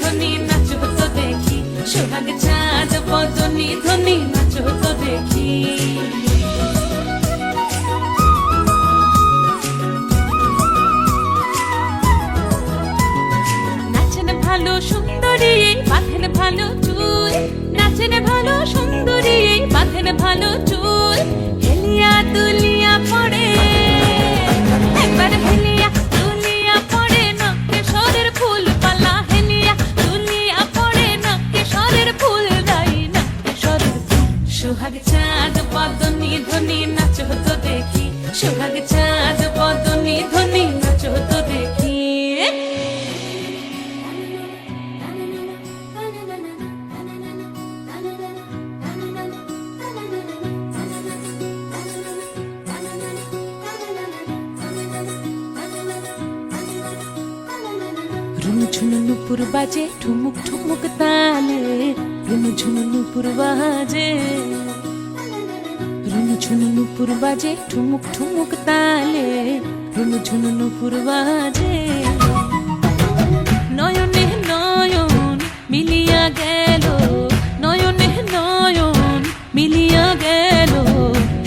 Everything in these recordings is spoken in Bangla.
ধ্বনি নাচ হতো দেখি। সোহাগ চাঁদ, বদনি ধ্বনি নাচ হতো দেখি। নাচেন ভালো সুন্দরী, বাঁধেন ভালো চুল। নাচেন ভালো সুন্দরী, বাঁধেন ভালো চুল। হেলিয়া দুলিয়া সোহাগ চাঁদ পদনি ধ্বনি, নাচ হতো দেখি। সোহাগ চাঁদ পদনি ধ্বনি, নাচ হতো দেখি। রুনু ঝুনু নুপুর বাজে, ঠুমুক ঠুমুক তালে। ঝুনু নুপুর বাজে, রুনু ঝুনু নুপুর বাজে, ঠুমুক ঠুমুক তালে, রুনু ঝুনু নুপুর বাজে। নয়নে নয়ন মিলিয়া গেল, নয়নে নয়ন মিলিয়া গেল,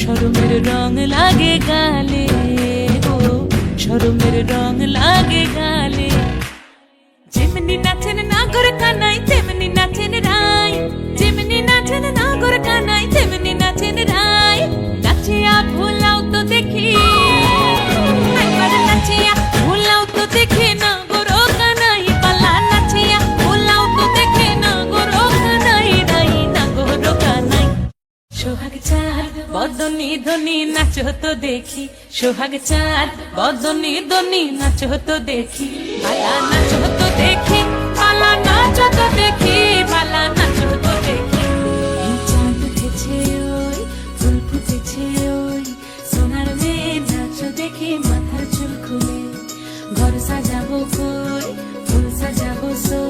শরমের রং লাগে গালে ও শরমের রং লাগে গালে। যেমনি নাচেন নাগর বদনি ধনি নাচ তো দেখি, সোহাগ চাঁদ। বদনি ধনি নাচ তো দেখি ভালা নাচ তো দেখি ভালা নাচ তো দেখি ভালা নাচ তো দেখি। চাঁদ উঠেছে ওই, ফুল ফুটেছে ওই, সোনার মেয়ে নাচ দেখি, মাথার চুল খুলে। ঘর সাজাবো কই, ফুল সাজাবো সো